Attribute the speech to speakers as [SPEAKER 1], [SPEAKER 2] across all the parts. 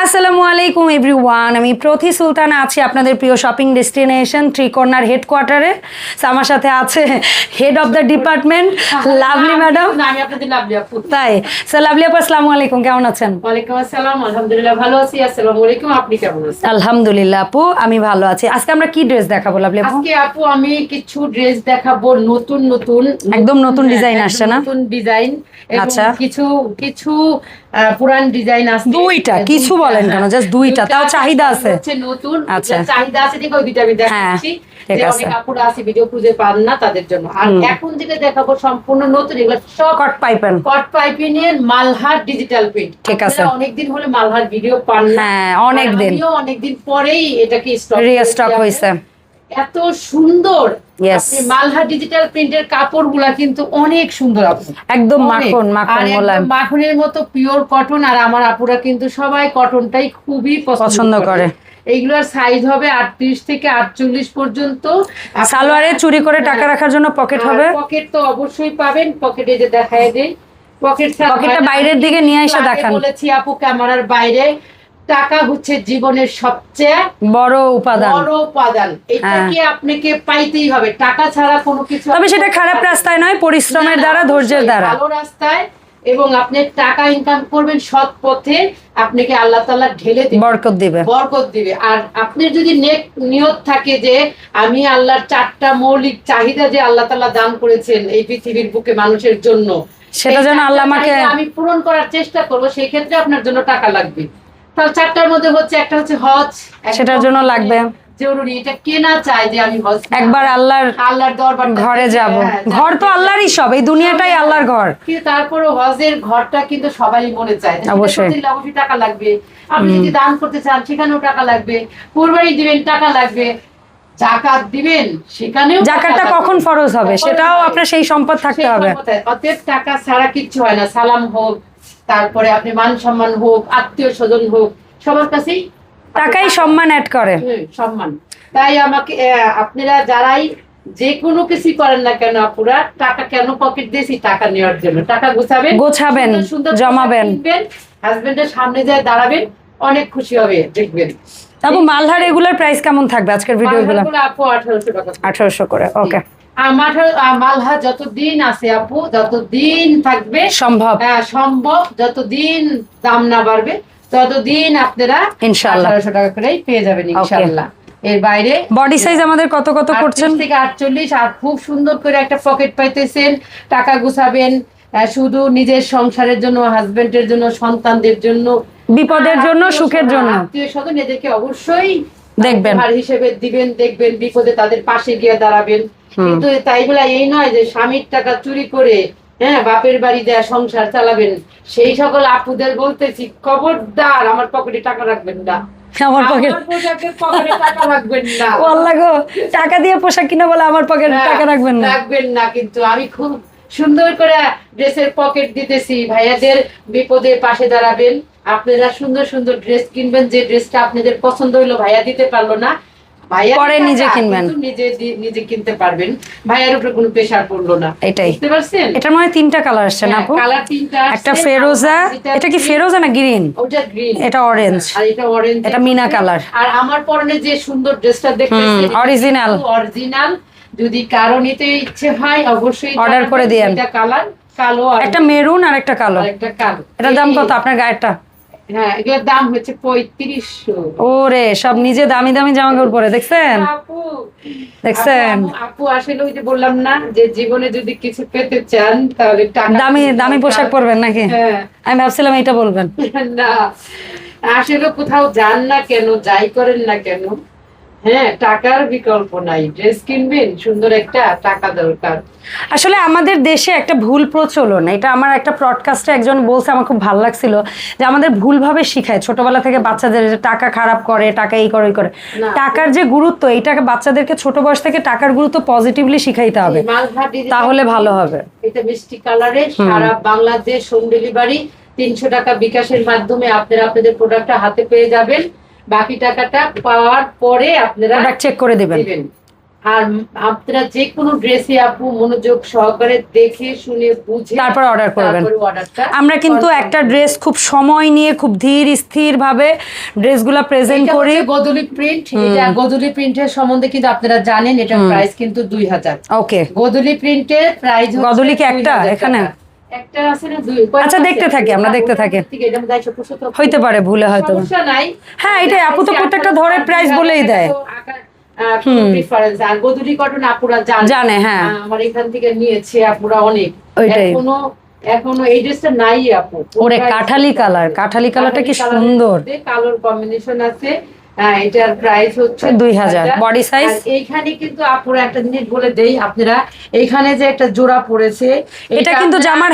[SPEAKER 1] আসসালামু আলাইকুম এভরিওয়ান। আমি প্রতি সুলতানা আছি আপনাদের প্রিয় শপিং ডেস্টিনেশন ত্রিকোণার হেডকোয়ার্টারে। আমার সাথে আছে head of the department Lovely madam
[SPEAKER 2] না, আমি আপনাদের লাভলি আপু।
[SPEAKER 1] তাই স্যার লাভলি আপা আসসালামু আলাইকুম কেমন আছেন?
[SPEAKER 2] ওয়ালাইকুম আসসালাম আলহামদুলিল্লাহ ভালো আছি আসসালামু আলাইকুম আপনি কেমন আছেন?
[SPEAKER 1] আলহামদুলিল্লাহ আপু আমি ভালো আছি। আজকে আমরা কি ড্রেস দেখাবো লাভলি আপু?
[SPEAKER 2] আজকে আপু আমি কিছু ড্রেস দেখাবো নতুন নতুন।
[SPEAKER 1] একদম নতুন
[SPEAKER 2] হ্যাঁ,
[SPEAKER 1] ডিজাইন আসছে না?
[SPEAKER 2] নতুন ডিজাইন
[SPEAKER 1] আচ্ছা।
[SPEAKER 2] কিছু কিছু পুরান ডিজাইন আছে
[SPEAKER 1] দুইটা, কিছু বলেন কেন? জাস্ট দুইটা, তাও চাহিদা আছে।
[SPEAKER 2] নতুন
[SPEAKER 1] আচ্ছা।
[SPEAKER 2] চাহিদা আছে দেখো ওই দুইটা আমি দেখাচ্ছি
[SPEAKER 1] ঠিক আছে।
[SPEAKER 2] আপুরা আছে ভিডিও খুঁজে পান না তাদের জন্য আর এখন যেটা দেখাবো সম্পূর্ণ নতুন এগুলো সব
[SPEAKER 1] কট পাইপেন
[SPEAKER 2] কট পাইপিনের মালহার ডিজিটাল প্রিন্ট
[SPEAKER 1] ঠিক আছে।
[SPEAKER 2] অনেকদিন হলে মালহার ভিডিও পান না
[SPEAKER 1] হ্যাঁ, অনেক
[SPEAKER 2] আর
[SPEAKER 1] দিন।
[SPEAKER 2] আমিও অনেকদিন পরেই এটাকে স্টক
[SPEAKER 1] রিস্টক হয়েছে
[SPEAKER 2] এত সুন্দর। মালহার ডিজিটাল প্রিন্টের কাপড়গুলা কিন্তু অনেক সুন্দর
[SPEAKER 1] একদম মাখন মাখন
[SPEAKER 2] মাখনের মতো পিওর কটন আর আমার আপুরা কিন্তু সবাই কটনটাই খুবই
[SPEAKER 1] পছন্দ করে।
[SPEAKER 2] এইগুলোর সাইজ হবে আটত্রিশ থেকে আটচল্লিশ পর্যন্ত।
[SPEAKER 1] সালোয়ারে চুরি করে টাকা রাখার জন্য পকেট হবে?
[SPEAKER 2] পকেট তো অবশ্যই পাবেন। পকেটে যে দেখায় দেয় পকেট
[SPEAKER 1] পকেটটা বাইরের দিকে নিয়ে এসে দেখান।
[SPEAKER 2] বলেছি আপু ক্যামেরার বাইরে। টাকা হচ্ছে জীবনের সবচেয়ে
[SPEAKER 1] বড় উপাদান।
[SPEAKER 2] বড় উপাদান। এটাকে আপনাকে পাইতেই হবে। টাকা ছাড়া কোনো কিছু
[SPEAKER 1] তবে
[SPEAKER 2] আপনি
[SPEAKER 1] সেটা খারাপ রাস্তায় নয় পরিশ্রমের দ্বারা ধৈর্যের দ্বারা।
[SPEAKER 2] ভালো রাস্তায় এবং আপনি টাকা ইনকাম করবেন সৎ পথে আপনাকে আল্লাহ তাআলা ঢেলে দিবে।
[SPEAKER 1] বরকত দিবে।
[SPEAKER 2] বরকত দিবে। আর আপনার যদি নেক নিয়ত থাকে যে আমি আল্লাহর চারটা মৌলিক চাহিদা যে আল্লাহ তাআলা দান করেছেন এই পৃথিবীর বুকে মানুষের জন্য
[SPEAKER 1] সেটা যেন আল্লাহ আমাকে-
[SPEAKER 2] আমি পূরণ করার চেষ্টা করব সেই ক্ষেত্রে আপনার জন্য টাকা লাগবে। তাহলে চারটার মধ্যে হচ্ছে একটা হচ্ছে হজ
[SPEAKER 1] সেটার জন্য লাগবে।
[SPEAKER 2] জরুরি। এটা যে আমি হজ
[SPEAKER 1] একবার আল্লাহর
[SPEAKER 2] আল্লাহর দরবার
[SPEAKER 1] ঘরে যাব। ঘর তো আল্লাহরই সব এই দুনিয়াটাই আল্লাহর ঘর।
[SPEAKER 2] কিন্তু তারপরে হজের ঘরটা কিন্তু সবাই মনে চায় সেটা
[SPEAKER 1] অবশ্যই।
[SPEAKER 2] অবশ্যই টাকা লাগবে। আপনি যদি দান করতে চান সেখানেও টাকা লাগবে। কুরবানি দিবেন টাকা লাগবে। জাকাত দিবেন সেখানেও
[SPEAKER 1] জাকাতটা কখন ফরজ হবে? সেটাও আপনার সেই সম্পদ থাকতে হবে।
[SPEAKER 2] অতএব টাকা ছাড়া কিচ্ছু হয় না সালাম হোক তারপরে আপনি মান সম্মান হোক আত্মীয় স্বজন হোক সবার কাছেই
[SPEAKER 1] টাকাই সম্মান অ্যাড করে।
[SPEAKER 2] সম্মান। তাই আমাকে আপনারা যারাই যে কোনো কিছু করেন না কেন আপুরা টাকা কেন পকেট দিয়েছি টাকা নেওয়ার জন্য? টাকা গোছাবেন
[SPEAKER 1] গোছাবেন,
[SPEAKER 2] সুন্দর
[SPEAKER 1] জমাবেন।
[SPEAKER 2] হাজবেন্ডের সামনে যায় দাঁড়াবেন অনেক খুশি হবে দেখবেন।
[SPEAKER 1] তারপর মালহার রেগুলার প্রাইস কেমন থাকবে আজকের ভিডিওগুলো
[SPEAKER 2] আপু আঠারোশো টাকা
[SPEAKER 1] আঠারোশো করে ওকে
[SPEAKER 2] আমার মালহা যতদিন আছে আপু যতদিন থাকবে
[SPEAKER 1] সম্ভব।
[SPEAKER 2] হ্যাঁ, সম্ভব যতদিন দাম না বাড়বে ততদিন আপনারা
[SPEAKER 1] ইনশাআল্লাহ।
[SPEAKER 2] আঠারোশো টাকা করেই পেয়ে যাবেন ইনশাল্লাহ এর বাইরে
[SPEAKER 1] বডি সাইজ আমাদের কত কত করছেন?
[SPEAKER 2] থেকে আটচল্লিশ আর খুব সুন্দর করে একটা পকেট পাইতেছেন। টাকা গুছাবেন শুধু নিজের সংসারের জন্য হাজবেন্ডের জন্য সন্তানদের জন্য।
[SPEAKER 1] বিপদের জন্য সুখের জন্য।
[SPEAKER 2] আত্মীয় স্বজন এদেরকে অবশ্যই
[SPEAKER 1] দেখবেন।
[SPEAKER 2] উপহার হিসেবে দিবেন দেখবেন বিপদে তাদের পাশে গিয়ে দাঁড়াবেন। কিন্তু তাই বলে এই নয় যে স্বামীর টাকা চুরি করে হ্যাঁ বাপের বাড়ি দেয়া সংসার চালাবেন। সেই সকল আপুদের বলতেছি খবরদার আমার পকেটে টাকা রাখবেন না।
[SPEAKER 1] আমার পকেট
[SPEAKER 2] টাকা
[SPEAKER 1] দিয়ে পোশাক কিনা বলে আমার পকেটে
[SPEAKER 2] হ্যাঁ,
[SPEAKER 1] টাকা রাখবেন না।
[SPEAKER 2] রাখবেন না কিন্তু আমি খুব সুন্দর করে ড্রেসের পকেট দিতেছি। ভাইয়াদের বিপদে পাশে দাঁড়াবেন। আপনারা সুন্দর সুন্দর ড্রেস কিনবেন। যে ড্রেসটা আপনাদের পছন্দ হলো ভাইয়া দিতে পারল না।
[SPEAKER 1] পরে নিজে কিনবেন।
[SPEAKER 2] নিজে নিজে কিনতে পারবেন। ভাইয়ার উপরে কোনো প্রেশার পড়ল না।
[SPEAKER 1] এটাই।
[SPEAKER 2] বুঝতে পারছেন?
[SPEAKER 1] এটার মধ্যে তিনটা কালার আসছে না আপু?
[SPEAKER 2] কালার তিনটা
[SPEAKER 1] একটা ফেরোজা এটা কি ফেরোজা না গ্রিন
[SPEAKER 2] ওটা গ্রিন
[SPEAKER 1] এটা অরেঞ্জ
[SPEAKER 2] আর এটা অরেঞ্জ
[SPEAKER 1] এটা মিনা কালার
[SPEAKER 2] আর আমার পরনে যে সুন্দর ড্রেসটা দেখতেছেন
[SPEAKER 1] original।
[SPEAKER 2] অরিজিনাল যদি কারও নিতে ইচ্ছে হয় অবশ্যই
[SPEAKER 1] Order করে দিয়েন।
[SPEAKER 2] এটা কালার কালো আর
[SPEAKER 1] একটা মেরুন আর একটা কালো।
[SPEAKER 2] একটা কালো।
[SPEAKER 1] এটার দাম কত? আপনার গায়েরটা?
[SPEAKER 2] হ্যাঁ এগুলোর দাম হচ্ছে পঁয়ত্রিশশো।
[SPEAKER 1] ওরে সব নিজে দামি দামি জামা কাপড় পরে দেখছেন?
[SPEAKER 2] আপু
[SPEAKER 1] দেখছেন?
[SPEAKER 2] আপু, আসলে ওই যে বললাম না যে জীবনে যদি কিছু পেতে চান তাহলে টাকা
[SPEAKER 1] দামি দামি পোশাক পরবেন নাকি?
[SPEAKER 2] হ্যাঁ।
[SPEAKER 1] আমি ভাবছিলাম এটা বলবেন।
[SPEAKER 2] না আসলে কোথাও যান না কেন যাই করেন না কেন হ্যাঁ টাকার বিকল্প নাই। ড্রেস কিনবেন সুন্দর একটা টাকা দরকার।
[SPEAKER 1] আসলে আমাদের দেশে একটা ভুল প্রচলন এটা আমার একটা প্রডকাস্টে একজন বলছে আমার খুব ভালো লাগছিল যে আমাদের ভুলভাবে শিখায় ছোটবেলা থেকে বাচ্চাদের টাকা খারাপ করে টাকা এই করে ওই করে। টাকার যে গুরুত্ব এইটাকে বাচ্চাদেরকে ছোট বয়স থেকে টাকার গুরুত্ব পজিটিভলি শিখাইতে হবে। তাহলে ভালো হবে।
[SPEAKER 2] এটা মিষ্টি কালারের সারা বাংলাদেশ হোম ডেলিভারি তিনশো টাকা বিকাশের মাধ্যমে আপনারা আপনাদের প্রোডাক্টটা হাতে পেয়ে যাবেন। বাকি টাকাটা পাওয়ার পরে আপনারা
[SPEAKER 1] চেক করে দিবেন।
[SPEAKER 2] আর আপনারা যে কোনো ড্রেসে আপু মনোযোগ সহকারে দেখে শুনে বুঝে
[SPEAKER 1] তারপর অর্ডার করবেন। আমরা কিন্তু একটা ড্রেস খুব সময় নিয়ে খুব ধীর স্থির ভাবে ড্রেসগুলো প্রেজেন্ট করি।
[SPEAKER 2] গদুলি প্রিন্ট এটা গদুলি প্রিন্টের সম্বন্ধে কিন্তু আপনারা জানেন এটার প্রাইস কিন্তু দুই হাজার।
[SPEAKER 1] ওকে
[SPEAKER 2] গদুলি প্রিন্টের প্রাইস
[SPEAKER 1] গদুলি কি একটা এখানে?
[SPEAKER 2] একটা আছে না দুই
[SPEAKER 1] আচ্ছা, দেখতে থাকি, আমরা দেখতে থাকি। হইতে পারে ভুলে হয়তো। হ্যাঁ, এটাই, আপু তো প্রত্যেকটা ধরে
[SPEAKER 2] আপনার
[SPEAKER 1] বলেই দেয়।
[SPEAKER 2] তো আকার, আহ, কোনো difference আর গদুলি কটন আপুরা জানে।
[SPEAKER 1] জানে, হ্যাঁ।
[SPEAKER 2] আমার এখান থেকে নিয়েছে আপুরা অনেক।
[SPEAKER 1] ওইটাই।
[SPEAKER 2] এখনও এই ড্রেসটা নাই আপু।
[SPEAKER 1] ওরে কাঠালি কালার কাঠালি কালারটা কি সুন্দর।
[SPEAKER 2] কালার কম্বিনেশন আছে। এটার প্রাইস হচ্ছে
[SPEAKER 1] 2000 Body size?
[SPEAKER 2] আর এইখানে কিন্তু একটা জিনিস বলে দেই আপনারা এইখানে যে একটা জোড়া পড়েছে
[SPEAKER 1] এটা কিন্তু জামার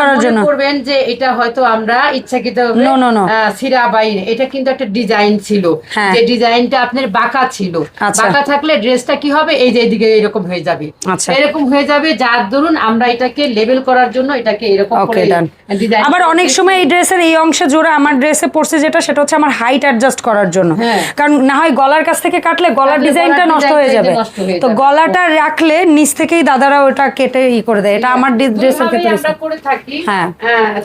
[SPEAKER 1] করার জন্য।
[SPEAKER 2] করবেন যে এটা হয়তো আমরা ইচ্ছাকৃত
[SPEAKER 1] No, no, no.
[SPEAKER 2] সিরা বাইরে এটা কিন্তু একটা ডিজাইন ছিল
[SPEAKER 1] হ্যাঁ।
[SPEAKER 2] যে ডিজাইনটা আপনার বাঁকা ছিল
[SPEAKER 1] আচ্ছা।
[SPEAKER 2] বাঁকা থাকলে ড্রেসটা কি হবে এই যে এদিকে এরকম হয়ে যাবে
[SPEAKER 1] আচ্ছা।
[SPEAKER 2] এরকম হয়ে যাবে যার দরুন আমরা এটাকে লেবেল করার জন্য এটাকে এরকম করে
[SPEAKER 1] আবার অনেক সময় এই ড্রেসের এই অংশে জোড়া আমার ড্রেসে পড়ছে যেটা সেটা হচ্ছে আমার হাইট অ্যাডজাস্ট করার জন্য। কারণ না হয় গলার কাছ থেকে কাটলে গলার ডিজাইনটা নষ্ট হয়ে যাবে। তো গলাটা রাখলে নিচ থেকেই দাদারা ওটা কেটে ই করে দেয়। এটা আমার ড্রেসের ক্ষেত্রে
[SPEAKER 2] করে থাকি।
[SPEAKER 1] হ্যাঁ।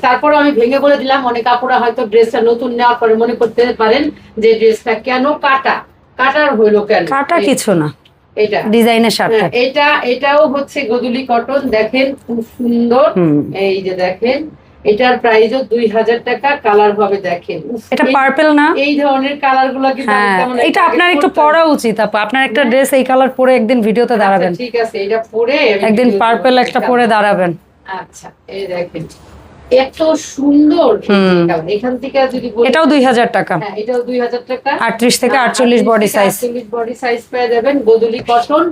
[SPEAKER 2] তারপর আমি ভেঙে বলে দিলাম অনেক কাপড়া হয়তো ড্রেসটা নতুন নেওয়ার পরে মনে করতে পারেন যে ড্রেসটা কেন কাটা? কাটার হইল কেন?
[SPEAKER 1] কাটা কিছু না।
[SPEAKER 2] এটা
[SPEAKER 1] ডিজাইনের সাথে
[SPEAKER 2] হ্যাঁ, এটা এটাও হচ্ছে গদুলি কটন। দেখেন খুব সুন্দর। এই যে দেখেন এটার প্রাইসও দুই হাজার টাকা কালার হবে দেখেন।
[SPEAKER 1] এটা পার্পেল না?
[SPEAKER 2] এই ধরনের কালারগুলো
[SPEAKER 1] হ্যাঁ এটা আপনার একটু পরা উচিত আপু। আপনার একটা ড্রেস এই কালার পরে একদিন ভিডিওতে
[SPEAKER 2] আচ্ছা,
[SPEAKER 1] দাঁড়াবেন।
[SPEAKER 2] ঠিক আছে এটা পরে
[SPEAKER 1] একদিন পার্পেল একটা পরে দাঁড়াবেন।
[SPEAKER 2] আচ্ছা এই দেখেন। এত সুন্দর। এখান থেকে যদি বলি
[SPEAKER 1] এটাও দুই হাজার টাকা।
[SPEAKER 2] হ্যাঁ এটাও দুই হাজার টাকা।
[SPEAKER 1] আটত্রিশ থেকে আটচল্লিশ বডি সাইজ
[SPEAKER 2] আটচল্লিশ বডি সাইজ পেয়ে যাবেন গদুলি কটন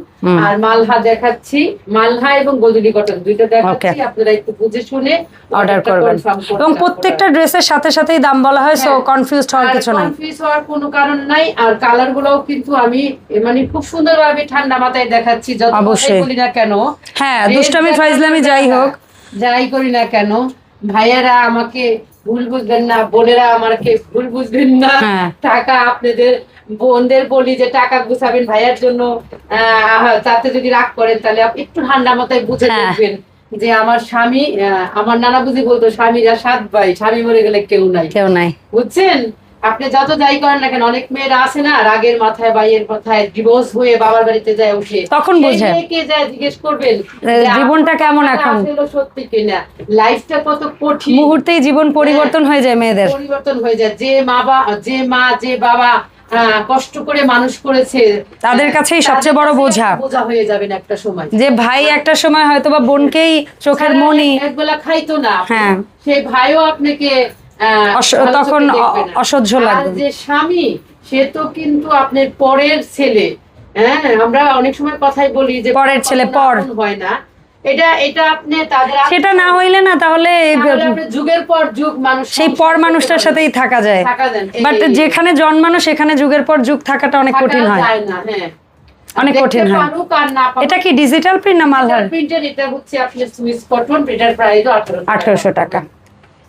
[SPEAKER 2] আর মালহা দেখাচ্ছি। মালহা এবং গদুলি কটন দুইটা দেখাচ্ছি। আপনারা একটু বুঝে শুনে
[SPEAKER 1] অর্ডার করবেন। এবং প্রত্যেকটা ড্রেসের সাথে সাথেই দাম বলা হয় সো
[SPEAKER 2] হ্যাঁ।
[SPEAKER 1] কনফিউজড হওয়ার কিছু নাই।
[SPEAKER 2] কনফিউজ হওয়ার কোনো কারণ নাই। আর কালার গুলোও কিন্তু আমি মানে খুব সুন্দরভাবে ঠান্ডা মাথায় দেখাচ্ছি। যত
[SPEAKER 1] অবশ্যই।
[SPEAKER 2] বলি না কেন
[SPEAKER 1] হ্যাঁ দুষ্টামি ফাইজলামি যাই হোক।
[SPEAKER 2] যাই করি না কেন ভাইয়ারা আমাকে ভুল বুঝবেন না বোনেরা আমাকে ভুল বুঝবেন না
[SPEAKER 1] হ্যাঁ।
[SPEAKER 2] টাকা আপনাদের বোনদের বলি যে টাকা গুছাবেন ভাইয়ার জন্য আহ, তাতে যদি রাগ করেন তাহলে একটু ঠান্ডা মাথায় বুঝে
[SPEAKER 1] হ্যাঁ।
[SPEAKER 2] দেখবেন যে আমার স্বামী আহ, আমার নানা বুঝি বলতো স্বামীরা সাত ভাই স্বামী মরে গেলে কেউ নাই
[SPEAKER 1] কেউ নাই
[SPEAKER 2] বুঝছেন আপনি যত যাই করেন না কেন অনেক মেয়েরা আছে না রাগের মাথায় ভাইয়ের মাথায় ডিভোর্স হয়ে বাবার বাড়িতে যায় উঠে
[SPEAKER 1] তখন বোঝে।
[SPEAKER 2] মেয়েকে যায় জিজ্ঞেস করবেন
[SPEAKER 1] জীবনটা কেমন এখন?
[SPEAKER 2] আসলে সত্যি কিনা লাইফটা কত কঠিন
[SPEAKER 1] মুহূর্তেই জীবন পরিবর্তন হয়ে যায় মেয়েদের
[SPEAKER 2] পরিবর্তন হয়ে যায় যে মা বা যে মা যে বাবা কষ্ট করে মানুষ করেছে
[SPEAKER 1] তাদের কাছেই সবচেয়ে বড় বোঝা।
[SPEAKER 2] বোঝা হয়ে যাবেন একটা সময়
[SPEAKER 1] যে ভাই একটা সময় হয়তো বা বোনকেই চোখের
[SPEAKER 2] সারা
[SPEAKER 1] মনি
[SPEAKER 2] একবেলা খাইতো না
[SPEAKER 1] হ্যাঁ।
[SPEAKER 2] সেই ভাইও আপনাকে
[SPEAKER 1] তখন। অসহ্য লাগবে।
[SPEAKER 2] যে স্বামী সে তো কিন্তু আপনার পরের ছেলে। হ্যাঁ আমরা অনেক সময় কথাই বলি যে
[SPEAKER 1] পরের ছেলে পর।
[SPEAKER 2] হয় না। এটা এটা আপনি তাদের
[SPEAKER 1] সেটা না হইলে না তাহলে এই-
[SPEAKER 2] তাহলে আপনি যুগের পর যুগ মানুষ
[SPEAKER 1] সেই পর মানুষটার সাথেই থাকা যায়। বাট যেখানে জন্মানো সেখানে যুগের পর যুগ থাকাটা অনেক কঠিন হয়।
[SPEAKER 2] না, হ্যাঁ।
[SPEAKER 1] অনেক কঠিন হয়। এটা কি ডিজিটাল প্রিন্ট না মালহার?
[SPEAKER 2] প্রিন্টের এটা হচ্ছে আপনার সুইস কটন প্রাইস
[SPEAKER 1] টাকা।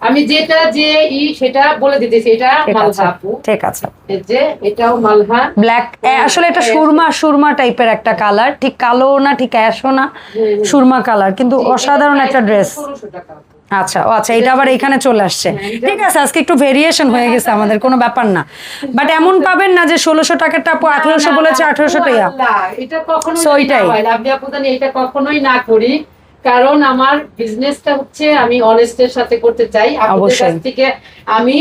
[SPEAKER 2] আমি যেটা যে ই সেটা বলে দিতেছি এটা মালহা আপু।
[SPEAKER 1] ঠিক আছে।
[SPEAKER 2] এই যে এটাও মালহা।
[SPEAKER 1] ব্ল্যাক আসলে এটা সুরমা সুরমা টাইপের একটা কালার ঠিক কালো না ঠিক অ্যাশও না সুরমা কালার কিন্তু অসাধারণ একটা ড্রেস
[SPEAKER 2] 1600 টাকা আপু।
[SPEAKER 1] আচ্ছা ও আচ্ছা এটা আবার এখানে চলে আসছে।
[SPEAKER 2] হ্যাঁ,
[SPEAKER 1] ঠিক আছে আজকে একটু ভেরিয়েশন হয়ে গেছে আমাদের কোনো ব্যাপার না। বাট এমন পাবেন না যে ষোলোশো টাকারটা আপু আঠারোশো বলেছে আঠারোশো টাকা।
[SPEAKER 2] এটা কখনোই
[SPEAKER 1] So,
[SPEAKER 2] যদি না
[SPEAKER 1] এটাই।
[SPEAKER 2] এটা কখনোই না করি। কারণ আমার বিজনেসটা হচ্ছে আমি অনেস্টের সাথে করতে চাই। আপনাদের কাছ থেকে আমি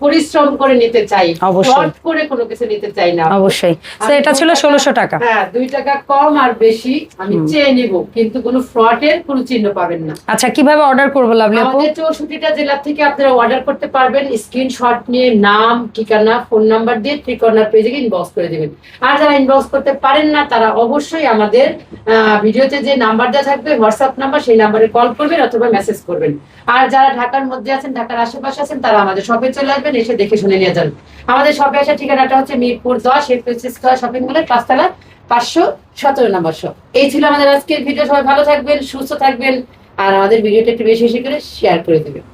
[SPEAKER 2] পরিশ্রম করে নিতে চাই।
[SPEAKER 1] অবশ্যই।
[SPEAKER 2] করে কোনো কিছু নিতে চাই না।
[SPEAKER 1] অবশ্যই। এটা ছিল
[SPEAKER 2] টাকা- হ্যাঁ টাকা কম আর বেশি আমি চেয়ে নিব কিন্তু কোনো ফ্রডের কোনো চিহ্ন পাবেন না।
[SPEAKER 1] আচ্ছা কীভাবে অর্ডার করব লাভলি আপু?
[SPEAKER 2] আমাদের চৌষট্টিটা জেলা থেকে আপনারা অর্ডার করতে পারবেন। স্ক্রিনশট নিয়ে নাম ঠিকানা ফোন নাম্বার দিয়ে ত্রিকর্ণার পেজে ইনবক্স করে দেবেন। আর যারা ইনবক্স করতে পারেন না তারা অবশ্যই আমাদের আহ, ভিডিওতে যে নাম্বার দেওয়া থাকবে হোয়াটসঅ্যাপ নাম্বার সেই নাম্বারে কল করবেন অথবা মেসেজ করবেন। আর যারা ঢাকার মধ্যে আছেন ঢাকার আশেপাশে আছেন তারা আমাদের শপে চলে আসবেন। এসে দেখে শুনে নিয়ে যান আমাদের শপে আসার ঠিকানাটা হচ্ছে মিরপুর দশ শপিং মলের পাঁচতলা, পাঁচশো সতেরো নম্বর শপ। এই ছিল আমাদের আজকের ভিডিও। সবাই ভালো থাকবেন, সুস্থ থাকবেন, আর আমাদের ভিডিওটা একটু বেশি বেশি করে শেয়ার করে দেবেন।